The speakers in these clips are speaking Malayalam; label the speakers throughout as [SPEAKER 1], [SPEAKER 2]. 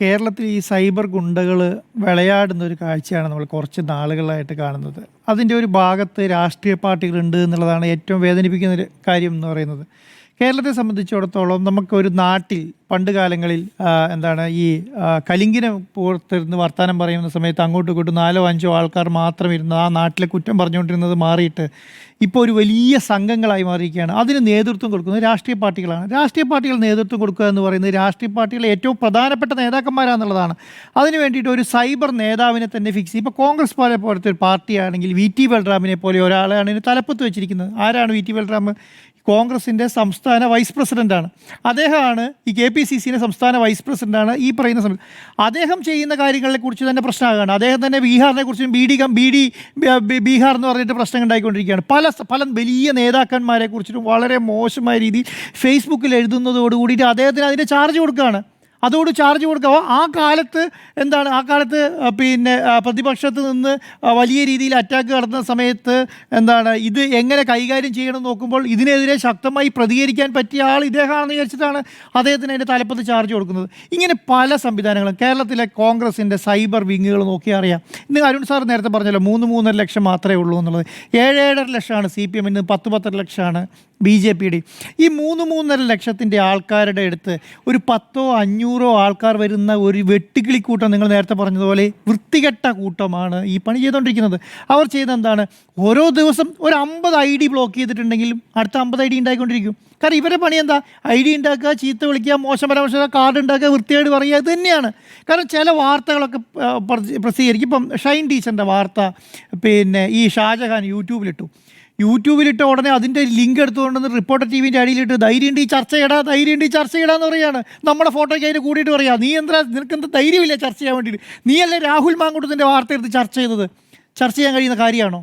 [SPEAKER 1] കേരളത്തിൽ ഈ സൈബർ ഗുണ്ടകൾ വിളയാടുന്ന ഒരു കാഴ്ചയാണ് നമ്മൾ കുറച്ച് നാളുകളായിട്ട് കാണുന്നത്. അതിന്റെ ഒരു ഭാഗത്ത് രാഷ്ട്രീയ പാർട്ടികളുണ്ട് എന്നുള്ളതാണ് ഏറ്റവും വേദനിപ്പിക്കുന്ന ഒരു കാര്യം എന്ന് പറയുന്നത്. കേരളത്തെ സംബന്ധിച്ചിടത്തോളം നമുക്കൊരു നാട്ടിൽ പണ്ട് കാലങ്ങളിൽ എന്താണ് ഈ കലിങ്കിനെ പുറത്തിരുന്ന് വർത്തമാനം പറയുന്ന സമയത്ത് അങ്ങോട്ടും ഇങ്ങോട്ടും നാലോ അഞ്ചോ ആൾക്കാർ മാത്രം ഇരുന്ന് ആ നാട്ടിലെ കുറ്റം പറഞ്ഞുകൊണ്ടിരുന്നത് മാറിയിട്ട് ഇപ്പോൾ ഒരു വലിയ സംഘങ്ങളായി മാറിയിരിക്കുകയാണ്. അതിന് നേതൃത്വം കൊടുക്കുന്നത് രാഷ്ട്രീയ പാർട്ടികളാണ്. രാഷ്ട്രീയ പാർട്ടികൾ നേതൃത്വം കൊടുക്കുക എന്ന് പറയുന്നത് രാഷ്ട്രീയ പാർട്ടികളെ ഏറ്റവും പ്രധാനപ്പെട്ട നേതാക്കന്മാരാണെന്നുള്ളതാണ്. അതിന് വേണ്ടിയിട്ട് ഒരു സൈബർ നേതാവിനെ തന്നെ ഫിക്സ് ഇപ്പോൾ കോൺഗ്രസ് പോലെ പോലത്തെ ഒരു പാർട്ടിയാണെങ്കിൽ വി ടി ബൽറാമിനെ പോലെ ഒരാളെയാണ് ഇതിന് തലപ്പത്ത് വെച്ചിരിക്കുന്നത്. ആരാണ് വി ടി ബൽറാം കോൺഗ്രസിന്റെ സംസ്ഥാന വൈസ് പ്രസിഡന്റാണ് അദ്ദേഹമാണ് ഈ കെ പി സി സിയിലെ സംസ്ഥാന വൈസ് പ്രസിഡന്റാണ് ഈ പറയുന്ന സമയത്ത്. അദ്ദേഹം ചെയ്യുന്ന കാര്യങ്ങളെ കുറിച്ച് തന്നെ പ്രശ്നമാകാണ്. അദ്ദേഹം തന്നെ ബീഹാറിനെ കുറിച്ചും B D B D Bihar എന്ന് പറഞ്ഞിട്ട് പ്രശ്നം ഉണ്ടായിക്കൊണ്ടിരിക്കുകയാണ് പല പല വലിയ നേതാക്കന്മാരെ കുറിച്ചിട്ടും വളരെ മോശമായ രീതിയിൽ ഫേസ്ബുക്കിൽ എഴുതുന്നതോടുകൂടിയിട്ട് അദ്ദേഹത്തിന് അതിന്റെ ചാർജ് കൊടുക്കുകയാണ്. അതോട് ചാർജ് കൊടുക്കുക. ആ കാലത്ത് എന്താണ്? ആ കാലത്ത് പിന്നെ പ്രതിപക്ഷത്ത് നിന്ന് വലിയ രീതിയിൽ അറ്റാക്ക് നടത്തുന്ന സമയത്ത് എന്താണ്? ഇത് എങ്ങനെ കൈകാര്യം ചെയ്യണം നോക്കുമ്പോൾ ഇതിനെതിരെ ശക്തമായി പ്രതികരിക്കാൻ പറ്റിയ ആൾ ഇദ്ദേഹമാണെന്ന് വിചാരിച്ചിട്ടാണ് അദ്ദേഹത്തിന് അതിന്റെ തലപ്പത്ത് ചാർജ് കൊടുക്കുന്നത്. ഇങ്ങനെ പല സംവിധാനങ്ങളും കേരളത്തിലെ കോൺഗ്രസിന്റെ സൈബർ വിങ്ങുകൾ നോക്കിയാൽ അറിയാം. ഇന്ന് അരുൺ സാർ നേരത്തെ പറഞ്ഞല്ലോ മൂന്ന് മൂന്നര ലക്ഷം മാത്രമേ ഉള്ളൂ എന്നുള്ളത്. ഏഴ് ഏഴര ലക്ഷമാണ് സി പി എമ്മിന് പത്ത് പത്തര ലക്ഷമാണ് ബി ജെ പിയുടെ ഈ മൂന്ന് മൂന്നര ലക്ഷത്തിന്റെ ആൾക്കാരുടെ അടുത്ത് ഒരു പത്തോ അഞ്ഞൂറോ ആൾക്കാർ വരുന്ന ഒരു വെട്ടുകിളി നിങ്ങൾ നേരത്തെ പറഞ്ഞതുപോലെ വൃത്തികെട്ട കൂട്ടമാണ് ഈ പണി ചെയ്തുകൊണ്ടിരിക്കുന്നത്. അവർ ചെയ്യുന്നത് എന്താണ്? ഓരോ ദിവസം ഒരു അമ്പത് ഐ ഡി ബ്ലോക്ക് ചെയ്തിട്ടുണ്ടെങ്കിലും അടുത്ത അമ്പത് ഐ ഡി ഉണ്ടായിക്കൊണ്ടിരിക്കും. കാരണം ഇവരുടെ പണി എന്താ? ഐ ഡി ഉണ്ടാക്കുക ചീത്ത വിളിക്കുക മോശം പരാമർശം കാർഡ് ഉണ്ടാക്കുക വൃത്തിയായിട്ട് പറയുക ഇത് തന്നെയാണ്. കാരണം ചില വാർത്തകളൊക്കെ പ്രസിദ്ധീകരിക്കും. ഇപ്പം ഷൈൻ ടീച്ചറിന്റെ വാർത്ത പിന്നെ ഈ ഷാജഹാൻ യൂട്യൂബിലിട്ടു. യൂട്യൂബിലിട്ട ഉടനെ അതിന്റെ ലിങ്ക് എടുത്തുകൊണ്ടെന്ന് റിപ്പോർട്ടർ ടി വിന്റെ അടിയിലിട്ട് ധൈര്യമുണ്ട് ഈ ചർച്ച ചെയ്യടാ ധൈര്യമുണ്ട് ഈ ചർച്ച ചെയ്യടാന്ന് പറയാണ് നമ്മുടെ ഫോട്ടോയ്ക്ക് അതിന് കൂടിയിട്ട് പറയാ നീ എന്താ നിനക്ക് എന്താ ധൈര്യമില്ല ചർച്ച ചെയ്യാൻ വേണ്ടിയിട്ട്? നീയല്ലേ രാഹുൽ മാങ്കുട്ടത്തിന്റെ വാർത്ത എടുത്ത് ചർച്ച ചെയ്തത്? ചർച്ച ചെയ്യാൻ കഴിയുന്ന കാര്യമാണോ?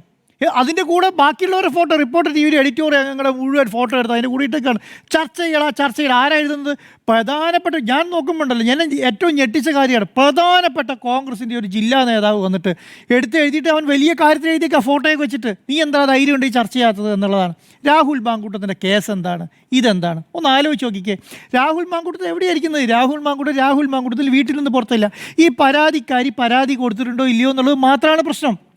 [SPEAKER 1] അതിന്റെ കൂടെ ബാക്കിയുള്ളവരുടെ ഫോട്ടോ റിപ്പോർട്ടർ ടി വി എഡിറ്റോറിയൽ ഞങ്ങളുടെ മുഴുവൻ ഫോട്ടോ എടുത്ത് അതിന്റെ കൂടെ ഇട്ടാണ് ചർച്ച ആ ചർച്ച ചെയ്യണം ആരാ എഴുതുന്നത്? പ്രധാനപ്പെട്ട ഞാൻ നോക്കുമ്പോണ്ടല്ലോ ഞാൻ ഏറ്റവും ഞെട്ടിച്ച കാര്യമാണ്. പ്രധാനപ്പെട്ട കോൺഗ്രസിന്റെ ഒരു ജില്ലാ നേതാവ് വന്നിട്ട് എടുത്ത് എഴുതിയിട്ട് അവൻ വലിയ കാര്യത്തിൽ എഴുതിയൊക്കെ ഫോട്ടോയൊക്കെ വെച്ചിട്ട് നീ എന്താ ധൈര്യം ഉണ്ട് ഈ ചർച്ച ചെയ്യാത്തത്? എന്നുള്ളതാണ്. രാഹുൽ മാങ്കൂട്ടത്തിന്റെ കേസ് എന്താണ്? ഇതെന്താണ്? ഒന്ന് ആലോചിച്ച് നോക്കിക്കേ. രാഹുൽ മാങ്കൂട്ടത്തിൽ എവിടെയായിരിക്കുന്നത്? രാഹുൽ മാങ്കൂട്ടം രാഹുൽ മാങ്കൂട്ടത്തിൽ വീട്ടിൽ നിന്ന് പുറത്തില്ല. ഈ പരാതിക്കാരി പരാതി കൊടുത്തിട്ടുണ്ടോ ഇല്ലയോ എന്നുള്ളത് മാത്രമാണ് പ്രശ്നം.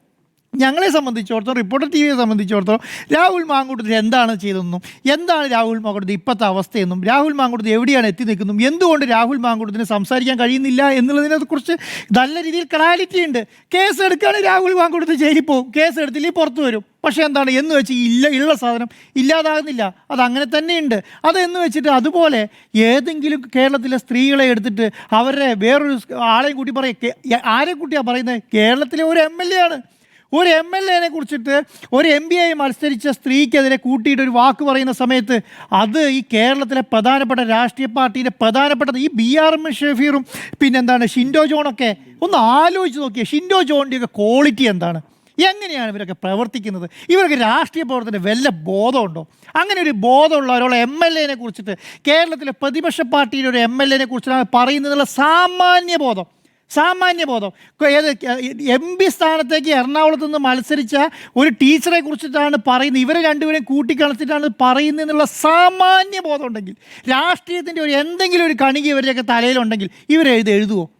[SPEAKER 1] ഞങ്ങളെ സംബന്ധിച്ചിടത്തോളം റിപ്പോർട്ടർ ടി വിയെ സംബന്ധിച്ചിടത്തോളം രാഹുൽ മാങ്കൂട്ടത്തിൽ എന്താണ് ചെയ്തതെന്നും എന്താണ് രാഹുൽ മാങ്കൂട്ടത്തിൽ ഇപ്പോഴത്തെ അവസ്ഥയെന്നും രാഹുൽ മാങ്കൂട്ടത്തിൽ എവിടെയാണ് എത്തി നിൽക്കുന്നതും എന്തുകൊണ്ട് രാഹുൽ മാങ്കൂട്ടത്തിന് സംസാരിക്കാൻ കഴിയുന്നില്ല എന്നുള്ളതിനെക്കുറിച്ച് നല്ല രീതിയിൽ ക്ലാരിറ്റി ഉണ്ട്. കേസ് എടുക്കുകയാണെങ്കിൽ രാഹുൽ മാങ്കൂട്ടത്തിൽ ജയിലിൽ പോകും. കേസ് എടുത്തില്ലെങ്കിൽ പുറത്തു വരും. പക്ഷേ എന്താണ് എന്ന് വെച്ച് ഇല്ല ഉള്ള സാധനം ഇല്ലാതാകുന്നില്ല. അത് അങ്ങനെ തന്നെയുണ്ട്. അതെന്ന് വെച്ചിട്ട് അതുപോലെ ഏതെങ്കിലും കേരളത്തിലെ സ്ത്രീകളെ എടുത്തിട്ട് അവരെ വേറൊരു ആളെയും കൂട്ടി പറയും ആരെ കൂട്ടിയാണ് പറയുന്നത്? കേരളത്തിലെ ഒരു എം എൽ എ ആണ്. ഒരു എം എൽ എനെ കുറിച്ചിട്ട് ഒരു എം ബി ആയി മത്സരിച്ച സ്ത്രീക്കെതിരെ കൂട്ടിയിട്ട് ഒരു വാക്ക് പറയുന്ന സമയത്ത് അത് ഈ കേരളത്തിലെ പ്രധാനപ്പെട്ട രാഷ്ട്രീയ പാർട്ടിയുടെ പ്രധാനപ്പെട്ടത് ഈ ബി ആർ എം ഷെഫീറും പിന്നെന്താണ് ഷിൻഡോ ജോണൊക്കെ ഒന്ന് ആലോചിച്ച് നോക്കിയേ. ഷിൻഡോ ജോണിന്റെയൊക്കെ ക്വാളിറ്റി എന്താണ്? എങ്ങനെയാണ് ഇവരൊക്കെ പ്രവർത്തിക്കുന്നത്? ഇവർക്ക് രാഷ്ട്രീയ പ്രവർത്തന വല്ല ബോധമുണ്ടോ? അങ്ങനെ ഒരു ബോധമുള്ള ഒരാളെ എം എൽ എനെ കുറിച്ചിട്ട് കേരളത്തിലെ പ്രതിപക്ഷ പാർട്ടിയുടെ ഒരു എം എൽ എനെ കുറിച്ചിട്ടാണ് പറയുന്നതിനുള്ള സാമാന്യ ബോധം. സാമാന്യ ബോധം ഏത് എം പി സ്ഥാനത്തേക്ക് എറണാകുളത്ത് നിന്ന് മത്സരിച്ച ഒരു ടീച്ചറെ കുറിച്ചിട്ടാണ് പറയുന്നത്. ഇവരെ രണ്ടുപേരെയും കൂട്ടിക്കളച്ചിട്ടാണ് പറയുന്നത് എന്നുള്ള സാമാന്യ ബോധം ഉണ്ടെങ്കിൽ രാഷ്ട്രീയത്തിന്റെ ഒരു എന്തെങ്കിലും ഒരു കണിക ഇവരുടെയൊക്കെ തലയിലുണ്ടെങ്കിൽ ഇവരെഴുതി എഴുതുമോ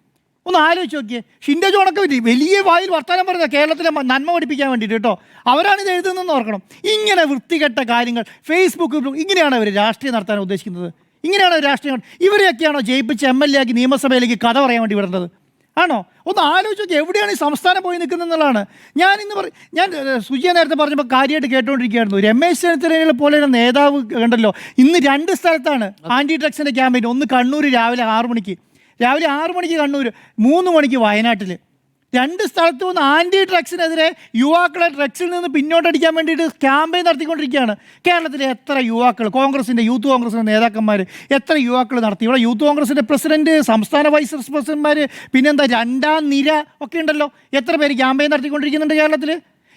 [SPEAKER 1] ഒന്ന് ആലോചിച്ച് നോക്കിയേ. ഷിൻഡോ ജോണൊക്കെ വലിയ- വായിൽ വർത്തമാനം പറയുന്നത് കേരളത്തിലെ നന്മ പഠിപ്പിക്കാൻ വേണ്ടിയിട്ട് കേട്ടോ. അവരാണ് ഇത് എഴുതുന്നതെന്ന് ഓർക്കണം. ഇങ്ങനെ വൃത്തികെട്ട കാര്യങ്ങൾ ഫേസ്ബുക്ക് ഇങ്ങനെയാണ് അവർ രാഷ്ട്രീയം നടത്താൻ ഉദ്ദേശിക്കുന്നത്. ഇങ്ങനെയാണോ രാഷ്ട്രീയം ഇവരെയൊക്കെയാണോ ജയിപ്പിച്ച് എം എൽ എ ആക്കി നിയമസഭയിലേക്ക് കഥ പറയാൻ വേണ്ടി വിടേണ്ടത്? ആണോ? ഒന്ന് ആലോചിച്ച് എവിടെയാണ് ഈ സംസ്ഥാനം പോയി നിൽക്കുന്നത് എന്നുള്ളതാണ്. ഞാൻ ഇന്ന് പറ ഞാൻ സുജിയ നേരത്തെ പറഞ്ഞപ്പോൾ കാര്യമായിട്ട് കേട്ടുകൊണ്ടിരിക്കുകയായിരുന്നു രമേശ് ചെന്നിത്തലയെ പോലെ ഒരു നേതാവ് കണ്ടല്ലോ? ഇന്ന് രണ്ട് സ്ഥലത്താണ് ആന്റി ഡ്രഗ്സിന്റെ ക്യാമ്പയിൻ. ഒന്ന് കണ്ണൂർ രാവിലെ ആറു മണിക്ക്. രാവിലെ ആറു മണിക്ക് കണ്ണൂർ മൂന്ന് മണിക്ക് വയനാട്ടിൽ രണ്ട് സ്ഥലത്തു നിന്ന് ആന്റി ഡ്രഗ്സിനെതിരെ യുവാക്കളെ ഡ്രഗ്സിൽ നിന്ന് പിന്നോട്ടടിക്കാൻ വേണ്ടിയിട്ട് ക്യാമ്പയിൻ നടത്തിക്കൊണ്ടിരിക്കുകയാണ്. കേരളത്തിലെ എത്ര യുവാക്കൾ കോൺഗ്രസിന്റെ യൂത്ത് കോൺഗ്രസിന്റെ നേതാക്കന്മാർ എത്ര യുവാക്കൾ നടത്തി? ഇവിടെ യൂത്ത് കോൺഗ്രസിന്റെ പ്രസിഡന്റ് സംസ്ഥാന വൈസ് പ്രസിഡന്റ്മാർ പിന്നെന്താ രണ്ടാം നിര ഒക്കെ ഉണ്ടല്ലോ. എത്ര പേര് ക്യാമ്പയിൻ നടത്തിക്കൊണ്ടിരിക്കുന്നുണ്ട് കേരളത്തിൽ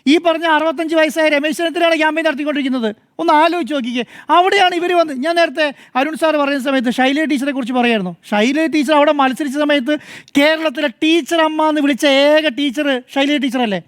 [SPEAKER 1] ഈ പറഞ്ഞ അറുപത്തഞ്ച് വയസ്സായ രമേശ് ചെന്നിത്തലയാണ് ക്യാമ്പയിൻ നടത്തിക്കൊണ്ടിരിക്കുന്നത്. ഒന്ന് ആലോചിച്ച് നോക്കിക്കേ. അവിടെയാണ് ഇവർ വന്ന് ഞാൻ നേരത്തെ അരുൺ സാർ പറയുന്ന സമയത്ത് ശൈല ടീച്ചറെ കുറിച്ച് പറയായിരുന്നു. ശൈല ടീച്ചർ അവിടെ മത്സരിച്ച സമയത്ത് കേരളത്തിലെ ടീച്ചർ അമ്മ എന്ന് വിളിച്ച ഏക ടീച്ചർ ശൈല ടീച്ചർ അല്ലേ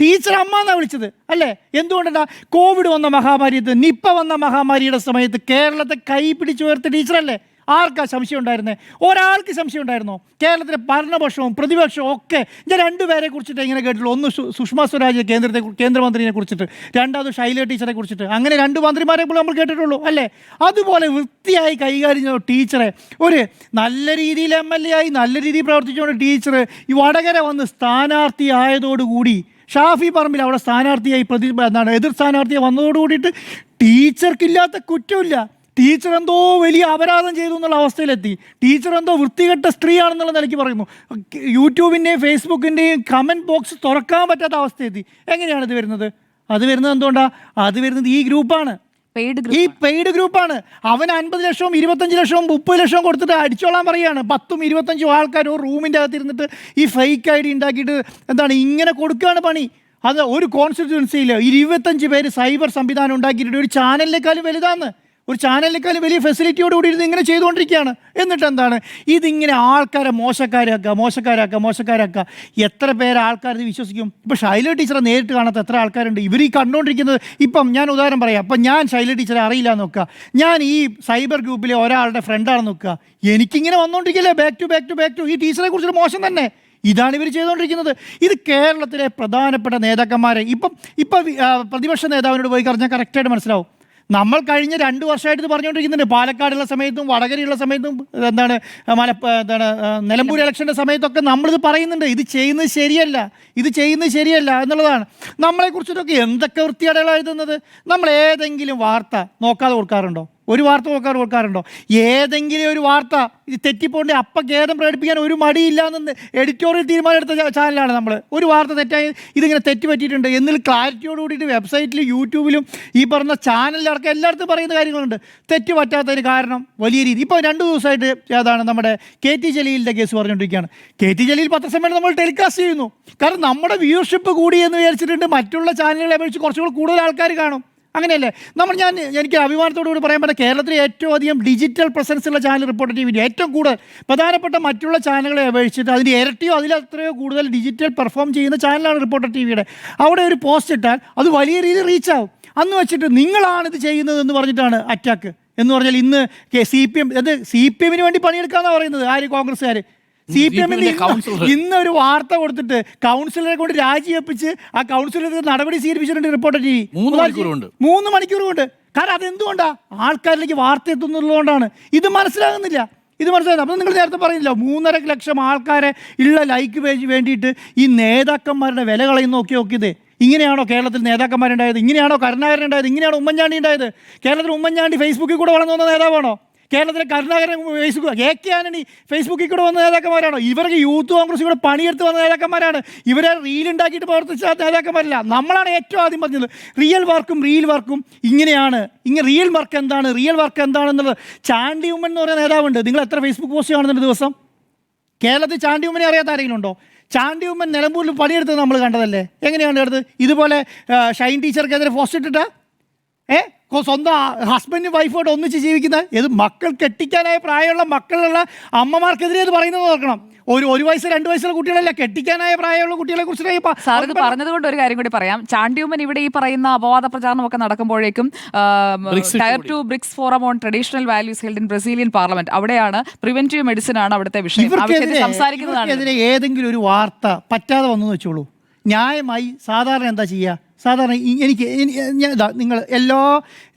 [SPEAKER 1] ടീച്ചർ അമ്മ എന്നാണ് വിളിച്ചത് അല്ലേ? എന്തുകൊണ്ടാ കോവിഡ് വന്ന മഹാമാരിയത്ത് നിപ്പ വന്ന മഹാമാരിയുടെ സമയത്ത് കേരളത്തെ കൈ പിടിച്ചു ഉയർത്തിയ ടീച്ചറല്ലേ? ആർക്കാ സംശയം ഉണ്ടായിരുന്നത് ഒരാൾക്ക് സംശയം ഉണ്ടായിരുന്നോ? കേരളത്തിലെ ഭരണപക്ഷവും പ്രതിപക്ഷവും ഒക്കെ ഞാൻ രണ്ടുപേരെ കുറിച്ചിട്ട് ഇങ്ങനെ കേട്ടുള്ളൂ ഒന്ന് സുഷമ സ്വരാജ് കേന്ദ്രത്തെ കേന്ദ്രമന്ത്രിയെ കുറിച്ചിട്ട് രണ്ടാമത് ശൈല ടീച്ചറെ കുറിച്ചിട്ട്. അങ്ങനെ രണ്ട് മന്ത്രിമാരെ പോലും നമ്മൾ കേട്ടിട്ടുള്ളൂ അല്ലേ? അതുപോലെ വൃത്തിയായി കൈകാര്യം ചെയ്ത ടീച്ചറെ ഒരു നല്ല രീതിയിൽ എം എൽ എ ആയി നല്ല രീതിയിൽ പ്രവർത്തിച്ചുകൊണ്ട് ടീച്ചർ ഈ വടകര വന്ന് സ്ഥാനാർത്ഥി ആയതോടുകൂടി ഷാഫി പറമ്പിൽ അവിടെ സ്ഥാനാർത്ഥിയായി പ്രതി എന്താണ് എതിർ സ്ഥാനാർത്ഥിയായി വന്നതോടുകൂടിയിട്ട് ടീച്ചർക്കില്ലാത്ത കുറ്റമില്ല. ടീച്ചർ എന്തോ വലിയ അപരാധം ചെയ്തു എന്നുള്ള അവസ്ഥയിലെത്തി. ടീച്ചർ എന്തോ വൃത്തികെട്ട സ്ത്രീയാണെന്നുള്ള നിലയ്ക്ക് പറയുന്നു. യൂട്യൂബിന്റെയും ഫേസ്ബുക്കിന്റെയും കമന്റ് ബോക്സ് തുറക്കാൻ പറ്റാത്ത അവസ്ഥയെത്തി എങ്ങനെയാണ് ഇത് വരുന്നത്? അത് വരുന്നത് എന്തുകൊണ്ടാണ് അത് വരുന്നത് ഈ ഗ്രൂപ്പാണ്.
[SPEAKER 2] പെയ്ഡ്
[SPEAKER 1] ഈ പെയ്ഡ് ഗ്രൂപ്പാണ് അവൻ അൻപത് ലക്ഷവും ഇരുപത്തഞ്ച് ലക്ഷവും മുപ്പത് ലക്ഷവും കൊടുത്തിട്ട് അടിച്ചോളാൻ പറയുകയാണ്. പത്തും ഇരുപത്തഞ്ചും ആൾക്കാർ ഒരു റൂമിന്റെ അകത്ത് ഇരുന്നിട്ട് ഈ ഫേക്ക് ഐ ഡി ഉണ്ടാക്കിയിട്ട് എന്താണ് ഇങ്ങനെ കൊടുക്കുകയാണ് പണി. അത് ഒരു കോൺസ്റ്റിറ്റ്യുവൻസിയിൽ ഇരുപത്തഞ്ച് പേര് സൈബർ സംവിധാനം ഉണ്ടാക്കിയിട്ട് ഒരു ചാനലിനേക്കാളും വലുതാന്ന് ഒരു ചാനലിനേക്കാളും വലിയ ഫെസിലിറ്റിയോട് കൂടി ഇരുന്ന് ഇങ്ങനെ ചെയ്തുകൊണ്ടിരിക്കുകയാണ്. എന്നിട്ട് എന്താണ് ഇതിങ്ങനെ ആൾക്കാരെ മോശക്കാരാക്കുക മോശക്കാരാക്കുക മോശക്കാരാക്കുക. എത്ര പേര് ആൾക്കാർ ഇത് വിശ്വസിക്കും? ഇപ്പോൾ ശൈല ടീച്ചറെ നേരിട്ട് കാണാത്ത എത്ര ആൾക്കാരുണ്ട്? ഇവർ ഈ കണ്ടുകൊണ്ടിരിക്കുന്നത് ഇപ്പം ഞാൻ ഉദാഹരണം പറയാം. അപ്പം ഞാൻ ശൈല ടീച്ചറെ അറിയില്ല നോക്കുക. ഞാൻ ഈ സൈബർ ഗ്രൂപ്പിലെ ഒരാളുടെ ഫ്രണ്ടാണ് നോക്കുക. എനിക്കിങ്ങനെ വന്നുകൊണ്ടിരിക്കില്ലേ back to back to back to ഈ ടീച്ചറെ കുറിച്ചൊരു മോശം തന്നെ. ഇതാണ് ഇവർ ചെയ്തുകൊണ്ടിരിക്കുന്നത്. ഇത് കേരളത്തിലെ പ്രധാനപ്പെട്ട നേതാക്കന്മാരെ. ഇപ്പം ഇപ്പം പ്രതിപക്ഷ നേതാവിനോട് പോയി കറിഞ്ഞാൽ കറക്റ്റായിട്ട് മനസ്സിലാവും. നമ്മൾ കഴിഞ്ഞ രണ്ട് വർഷമായിട്ട് ഇത് പറഞ്ഞുകൊണ്ടിരിക്കുന്നുണ്ട്. പാലക്കാടുള്ള സമയത്തും വടകരയുള്ള സമയത്തും എന്താണ് മല എന്താണ് നിലമ്പൂർ ഇലക്ഷന്റെ സമയത്തൊക്കെ നമ്മളിത് പറയുന്നുണ്ട്. ഇത് ചെയ്യുന്നത് ശരിയല്ല. ഇത് ചെയ്യുന്നത് ശരിയല്ല എന്നുള്ളതാണ്. നമ്മളെക്കുറിച്ചിട്ടൊക്കെ എന്തൊക്കെ വൃത്തികേടുകളാണ് എഴുതുന്നത്? നമ്മൾ ഏതെങ്കിലും വാർത്ത നോക്കാതെ കൊടുക്കാറുണ്ടോ? ഒരു വാർത്ത നോക്കാൻ കൊടുക്കാറുണ്ടോ ഏതെങ്കിലും ഒരു വാർത്ത ഇത് തെറ്റിപ്പോണ്ട് അപ്പം ഖേദം പ്രകടിപ്പിക്കാൻ ഒരു മടിയില്ല എന്ന് എഡിറ്റോറിയൽ തീരുമാനമെടുത്ത ചാനലാണ് നമ്മൾ ഒരു വാർത്ത തെറ്റായി ഇതിങ്ങനെ തെറ്റ് പറ്റിയിട്ടുണ്ട് എന്നിൽ ക്ലാരിറ്റിയോട് കൂടിയിട്ട് വെബ്സൈറ്റിലും യൂട്യൂബിലും ഈ പറഞ്ഞ ചാനലിലടക്കം എല്ലായിടത്തും പറയുന്ന കാര്യങ്ങളുണ്ട്. തെറ്റ് പറ്റാത്തതിന് കാരണം വലിയ രീതി. ഇപ്പോൾ രണ്ട് ദിവസമായിട്ട് ഏതാണ് നമ്മുടെ കെ ടി ജലീലിന്റെ കേസ് പറഞ്ഞുകൊണ്ടിരിക്കുകയാണ്. കെ ടി ജലീൽ പത്രസമ്മേളനം നമ്മൾ ടെലികാസ്റ്റ് ചെയ്യുന്നു. കാരണം നമ്മുടെ വ്യൂഷിപ്പ് കൂടി എന്ന് വിചാരിച്ചിട്ടുണ്ട് മറ്റുള്ള ചാനലുകളെ അപേക്ഷിച്ച് കുറച്ചുകൂടി കൂടുതൽ ആൾക്കാർ കാണും. അങ്ങനെയല്ലേ? നമ്മൾ ഞാൻ എനിക്ക് അഭിമാനത്തോടു കൂടി പറയാൻ പറ്റുന്ന കേരളത്തിലെ ഏറ്റവും അധികം ഡിജിറ്റൽ പ്രസൻസ് ഉള്ള ചാനൽ റിപ്പോർട്ടർ ടി വിന്റെ ഏറ്റവും കൂടുതൽ പ്രധാനപ്പെട്ട മറ്റുള്ള ചാനലുകളെ അപേക്ഷിച്ചിട്ട് അതിന്റെ ഇരട്ടിയോ അതിലത്രയോ കൂടുതൽ ഡിജിറ്റൽ പെർഫോം ചെയ്യുന്ന ചാനലാണ് റിപ്പോർട്ടർ ടി വിയുടെ അവിടെ ഒരു പോസ്റ്റ് ഇട്ടാൽ അത് വലിയ രീതിയിൽ റീച്ച് ആവും. അന്ന് വെച്ചിട്ട് നിങ്ങളാണ് ഇത് ചെയ്യുന്നത് എന്ന് പറഞ്ഞിട്ടാണ് അറ്റാക്ക് എന്ന് പറഞ്ഞാൽ ഇന്ന് സി പി എം അത് സി പി എമ്മിന് വേണ്ടി പണിയെടുക്കാമെന്നാണ് പറയുന്നത്. ആര്? കോൺഗ്രസ്സുകാർ സി പി എമ്മിന്. ഇന്ന് ഒരു വാർത്ത കൊടുത്തിട്ട് കൗൺസിലറെ കൊണ്ട് രാജിവെപ്പിച്ച് ആ കൗൺസിലർ നടപടി സ്വീകരിപ്പിച്ചിട്ടുണ്ട് റിപ്പോർട്ട് ടി
[SPEAKER 3] മൂന്ന് മണിക്കൂർ കൊണ്ട്.
[SPEAKER 1] മൂന്ന് മണിക്കൂർ കൊണ്ട് കാരണം അതെന്തുകൊണ്ടാ? ആൾക്കാരിലേക്ക് വാർത്ത എത്തുന്നുള്ളതുകൊണ്ടാണ്. ഇത് മനസ്സിലാകുന്നില്ല. ഇത് മനസ്സിലാക്കുന്നത് അപ്പം നിങ്ങൾ നേരത്തെ പറയുന്നില്ല മൂന്നര ലക്ഷം ആൾക്കാരെ ഉള്ള ലൈക്ക് പേജ് വേണ്ടിയിട്ട് ഈ നേതാക്കന്മാരുടെ വില കളയുന്ന നോക്കി നോക്കിയത്. ഇങ്ങനെയാണോ കേരളത്തിൽ നേതാക്കന്മാരുണ്ടായത്? ഇങ്ങനെയാണോ കരുണാകരൻ ഉണ്ടായത്? ഇങ്ങനെയാണോ ഉമ്മൻചാണ്ടി ഉണ്ടായത്? കേരളത്തിൽ ഉമ്മൻചാണ്ടി ഫേസ്ബുക്കിൽ കൂടെ വളർന്നു വന്ന നേതാവാണോ? കേരളത്തിലെ Karunakaran Facebook A K Antony ഫേസ്ബുക്കിൽ കൂടെ വന്ന നേതാക്കന്മാരാണോ? ഇവർക്ക് യൂത്ത് കോൺഗ്രസ് കൂടെ പണിയെടുത്ത് വന്ന നേതാക്കന്മാരാണ്. ഇവരെ റീൽ ഉണ്ടാക്കിയിട്ട് പ്രവർത്തിച്ച നേതാക്കന്മാരല്ല. നമ്മളാണ് ഏറ്റവും ആദ്യം പറഞ്ഞത്. റിയൽ വർക്കും റീൽ വർക്കും ഇങ്ങനെയാണ്. ഇങ്ങനെ റിയൽ വർക്ക് എന്താണ്? റിയൽ വർക്ക് എന്താണെന്നുള്ളത് ചാണ്ടി ഉമ്മൻ എന്ന് പറയുന്ന നേതാവുണ്ട്. നിങ്ങൾ എത്ര ഫേസ്ബുക്ക് പോസ്റ്റ് കാണുന്നുണ്ട് ദിവസം? കേരളത്തിൽ ചാണ്ടി ഉമ്മനെ അറിയാത്ത ആരെങ്കിലും ഉണ്ടോ? ചാണ്ടി ഉമ്മൻ നിലമ്പൂരിൽ പണിയെടുത്തത് നമ്മൾ കണ്ടതല്ലേ? എങ്ങനെയാണ് എടുത്തത്? ഇതുപോലെ ഷൈൻ ടീച്ചർക്കെതിരെ പോസ്റ്റ് ഇട്ടിട്ടാ? ഏ? സ്വന്തം ഹസ്ബൻഡും വൈഫുമായിട്ട് ഒന്നിച്ച് ജീവിക്കുന്ന ഇത് മക്കൾ കെട്ടിക്കാനായ പ്രായമുള്ള മക്കളുള്ള അമ്മമാർക്കെതിരെ ഇത് പറയുന്നത് നോക്കണം ഒരു ഒരു വയസ്സ് രണ്ട് വയസ്സുള്ള കുട്ടികളല്ല കെട്ടിക്കാനായ പ്രായമുള്ള കുട്ടികളെ കുറിച്ച്
[SPEAKER 2] സാർ ഇത് പറഞ്ഞതുകൊണ്ട് ഒരു കാര്യം കൂടി പറയാം. ചാണ്ടിയുമ്മൻ ഇവിടെ ഈ പറയുന്ന അപവാദ പ്രചാരണം ഒക്കെ നടക്കുമ്പോഴേക്കും tier two BRICS forum on traditional values held in Brazilian parliament അവിടെയാണ് പ്രിവെന്റീവ് മെഡിസിൻ ആണ് അവിടുത്തെ വിഷയം. സംസാരിക്കുന്നതാണ്.
[SPEAKER 1] ഏതെങ്കിലും ഒരു വാർത്ത പറ്റാതെ വന്നു വെച്ചോളൂ. ന്യായമായി സാധാരണ എന്താ ചെയ്യുക സാധാരണ എനിക്ക് ഞാൻ ഇതാ നിങ്ങൾ എല്ലാ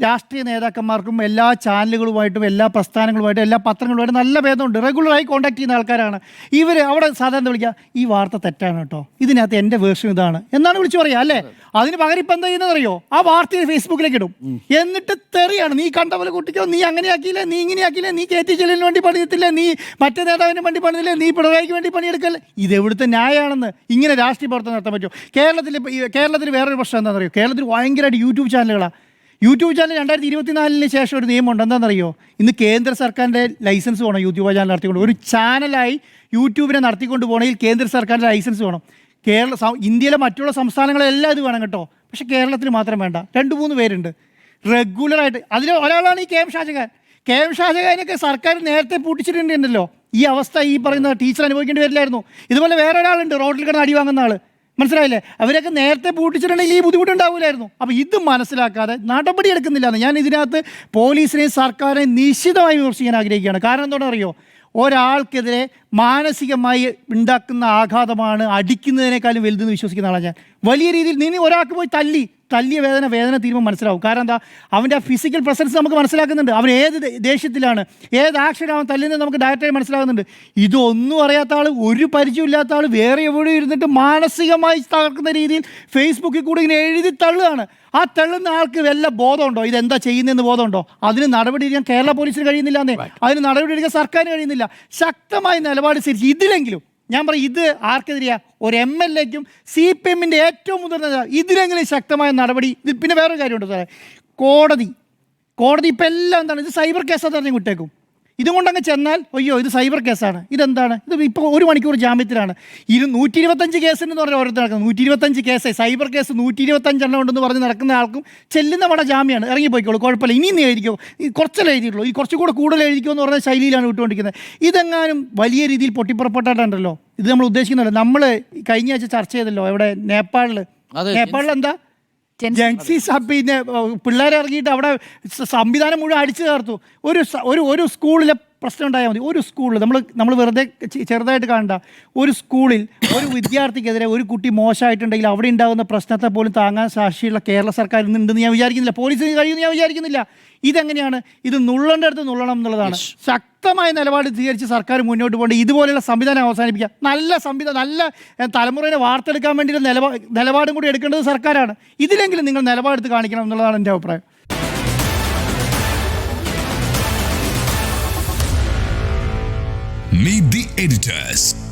[SPEAKER 1] രാഷ്ട്രീയ നേതാക്കന്മാർക്കും എല്ലാ ചാനലുകളുമായിട്ടും എല്ലാ പ്രസ്ഥാനങ്ങളുമായിട്ടും എല്ലാ പത്രങ്ങളുമായിട്ടും നല്ല ഭേദമുണ്ട്. റെഗുലറായി കോൺടാക്ട് ചെയ്യുന്ന ആൾക്കാരാണ്. ഇവർ അവിടെ സാധാരണ വിളിക്കുക ഈ വാർത്ത തെറ്റാണ് കേട്ടോ. ഇതിനകത്ത് എന്റെ വേർഷൻ ഇതാണ്. എന്നാണ് വിളിച്ചു പറയുക അല്ലേ? അതിന് പകരം ഇപ്പം എന്താ ചെയ്യുന്നത് അറിയോ ആ വാർത്ത ഫേസ്ബുക്കിലേക്ക് ഇടും. എന്നിട്ട് തെറിയാണ് നീ കണ്ട പോലെ കുട്ടിക്കോ നീ അങ്ങനെയാക്കിയില്ല നീ ഇങ്ങനെയാക്കിയില്ല നീ കെ ടി ജലീലിന് വേണ്ടി പണിയത്തില്ല നീ മറ്റേ നേതാവിന് വേണ്ടി പണിതില്ല നീ പിണറായിക്ക് വേണ്ടി പണിയെടുക്കല്ലേ? ഇത് എവിടുത്തെ ന്യായമാണെന്ന് ഇങ്ങനെ രാഷ്ട്രീയ പ്രവർത്തനം നടത്താൻ പറ്റുമോ? കേരളത്തിൽ കേരളത്തിൽ വേറൊരു പ്രശ്നം എന്താണെന്ന് അറിയോ കേരളത്തിൽ ഭയങ്കരമായിട്ട് യൂട്യൂബ് ചാനലുകളാണ് യൂട്യൂബ് ചാനൽ രണ്ടായിരത്തി ഇരുപത്തിനാലിന് ശേഷം ഒരു നിയമമുണ്ട് എന്താണെന്നറിയോ? ഇന്ന് കേന്ദ്ര സർക്കാരിന്റെ ലൈസൻസ് വേണം. യൂട്യൂബ് ചാനൽ നടത്തിക്കൊണ്ട് ഒരു ചാനലായി യൂട്യൂബിനെ നടത്തിക്കൊണ്ട് പോകണമെങ്കിൽ കേന്ദ്ര സർക്കാരിന്റെ ലൈസൻസ് വേണം. കേരള ഇന്ത്യയിലെ മറ്റുള്ള സംസ്ഥാനങ്ങളെല്ലാം ഇത് വേണം കേട്ടോ. പക്ഷേ കേരളത്തിന് മാത്രം വേണ്ട. രണ്ട് മൂന്ന് പേരുണ്ട്. റെഗുലറായിട്ട് അതിൽ ഒരാളാണ് ഈ K M Shajahan. K M ഷാജഹാനൊക്കെ സർക്കാർ നേരത്തെ പൂട്ടിച്ചിട്ടുണ്ടല്ലോ ഈ അവസ്ഥ ഈ പറയുന്ന ടീച്ചർ അനുഭവിക്കേണ്ടി വരില്ലായിരുന്നു. ഇതുപോലെ വേറെ ഒരാളുണ്ട് റോഡിൽ കിടന്ന് അടി വാങ്ങുന്ന ആൾ മനസ്സിലായില്ലേ? അവരൊക്കെ നേരത്തെ പൂട്ടിച്ചിട്ടുണ്ടെങ്കിൽ ഈ ബുദ്ധിമുട്ടുണ്ടാവില്ലായിരുന്നു അപ്പോൾ ഇത് മനസ്സിലാക്കാതെ നടപടി എടുക്കുന്നില്ല ഞാൻ ഇതിനകത്ത് പോലീസിനെയും സർക്കാരിനെയും നിശ്ചിതമായി വിമർശിക്കാൻ ആഗ്രഹിക്കുകയാണ്. കാരണം എന്താണെന്ന് അറിയോ? ഒരാൾക്കെതിരെ മാനസികമായി ഉണ്ടാക്കുന്ന ആഘാതമാണ് അടിക്കുന്നതിനേക്കാളും വലുതെന്ന് വിശ്വസിക്കുന്ന ആളാണ് ഞാൻ. വലിയ രീതിയിൽ നീ ഒരാൾക്ക് പോയി തല്ലി. തല്ലിയ വേദന വേദന തീരുമ്പോൾ മനസ്സിലാവും. കാരണം എന്താ? അവന്റെ ആ ഫിസിക്കൽ പ്രസൻസ് നമുക്ക് മനസ്സിലാക്കുന്നുണ്ട്. അവൻ ഏത് ദേഷ്യത്തിലാണ്? ഏത് ആക്ഷൻ അവൻ തല്ലുന്നത് നമുക്ക് ഡയറക്റ്റായി മനസ്സിലാകുന്നുണ്ട്. ഇതൊന്നും അറിയാത്ത ആൾ ഒരു പരിചയമില്ലാത്ത ആൾ വേറെ എവിടെയും ഇരുന്നിട്ട് മാനസികമായി തകർക്കുന്ന രീതിയിൽ ഫേസ്ബുക്കിൽ കൂടി ഇങ്ങനെ എഴുതി തള്ളുകയാണ്. ആ തള്ളുന്ന ആൾക്ക് വല്ല ബോധമുണ്ടോ? ഇതെന്താ ചെയ്യുന്നതെന്ന് ബോധമുണ്ടോ? അതിന് നടപടി എടുക്കാൻ കേരള പോലീസിന് കഴിയുന്നില്ല എന്നേ. അതിന് നടപടി എടുക്കാൻ സർക്കാരിന് കഴിയുന്നില്ല. ശക്തമായ നിലപാട് സ്വീകരിച്ച് ഇതിലെങ്കിലും ഞാൻ പറയും ഇത് ആർക്കെതിരെയാ? ഒരു എം എൽ എക്കും സി പി എമ്മിന്റെ ഏറ്റവും മുതിർന്ന ഇതിനെങ്കിലും ശക്തമായ നടപടി? ഇത് പിന്നെ വേറൊരു കാര്യമുണ്ട് സാറേ. കോടതി. കോടതി ഇപ്പം എല്ലാം എന്താണ്? ഇത് സൈബർ കേസ് തന്നെ വിട്ടേക്കും. ഇതുകൊണ്ടങ്ങ് ചെന്നാൽ അയ്യോ ഇത് സൈബർ കേസാണ്. ഇതെന്താണ്? ഇത് ഇപ്പോൾ ഒരു മണിക്കൂർ ജാമ്യത്തിലാണ്. ഇരു നൂറ്റി ഇരുപത്തഞ്ച് കേസിന് പറഞ്ഞാൽ ഓരോരുത്തർ നടക്കുന്നത് നൂറ്റി ഇരുപത്തഞ്ച് കേസ്. സൈബർ കേസ് നൂറ്റി ഇരുപത്തഞ്ചെണ്ണം ഉണ്ടെന്ന് പറഞ്ഞ് നടക്കുന്ന ആൾക്കും ചെല്ലുന്ന വട ജാമ്യമാണ് ഇറങ്ങിപ്പോയിക്കോളൂ കുഴപ്പമില്ല. ഇനി നീ എഴുതിക്കോ. ഈ കുറച്ചല്ലേ എഴുതിയിട്ടുള്ളൂ. ഈ കുറച്ചും കൂടെ കൂടുതൽ എഴുതിക്കോ എന്ന് പറഞ്ഞ ശൈലിയിലാണ് വിട്ടുകൊണ്ടിരിക്കുന്നത്. ഇതെങ്ങാനും വലിയ രീതിയിൽ പൊട്ടിപ്പുറപ്പെട്ടിട്ടുണ്ടല്ലോ. ഇത് നമ്മൾ ഉദ്ദേശിക്കുന്നില്ല നമ്മൾ കഴിഞ്ഞ ആഴ്ച ചർച്ച ചെയ്തല്ലോ എവിടെ? നേപ്പാളിൽ നേപ്പാളിൽ എന്താ
[SPEAKER 2] ജെൻസി
[SPEAKER 1] ജെൻസി സ- പിന്നെ പിള്ളേരെ ഇറങ്ങിയിട്ട് അവിടെ സംവിധാനം മുഴുവൻ അടിച്ചു ചേർത്തു ഒരു ഒരു ഒരു സ്കൂളിലെ പ്രശ്നം ഉണ്ടായാൽ മതി. ഒരു സ്കൂളിൽ നമ്മൾ നമ്മൾ വെറുതെ ചെറുതായിട്ട് കാണണ്ട. ഒരു സ്കൂളിൽ ഒരു വിദ്യാർത്ഥിക്കെതിരെ ഒരു കുട്ടി മോശമായിട്ടുണ്ടെങ്കിൽ അവിടെ ഉണ്ടാകുന്ന പ്രശ്നത്തെ പോലും താങ്ങാൻ സാക്ഷിയുള്ള കേരള സർക്കാർ ഇന്നുണ്ടെന്ന് ഞാൻ വിചാരിക്കുന്നില്ല. പോലീസിന് കഴിയുമെന്ന് ഞാൻ വിചാരിക്കുന്നില്ല. ഇതെങ്ങനെയാണ്? ഇത് നുള്ളേണ്ട അടുത്ത് നുള്ളണം എന്നുള്ളതാണ്. ശക്തമായ നിലപാട് സ്വീകരിച്ച് സർക്കാർ മുന്നോട്ട് പോകേണ്ട ഇതുപോലെയുള്ള സംവിധാനം അവസാനിപ്പിക്കുക. നല്ല സംവിധാനം നല്ല തലമുറയെ വാർത്തെടുക്കാൻ വേണ്ടിയിട്ട് നിലപാട് നിലപാടും കൂടി എടുക്കേണ്ടത് സർക്കാരാണ്. ഇതിലെങ്കിലും നിങ്ങൾ നിലപാടെടുത്ത് കാണിക്കണം എന്നുള്ളതാണ് എന്റെ അഭിപ്രായം.
[SPEAKER 4] Meet the editors.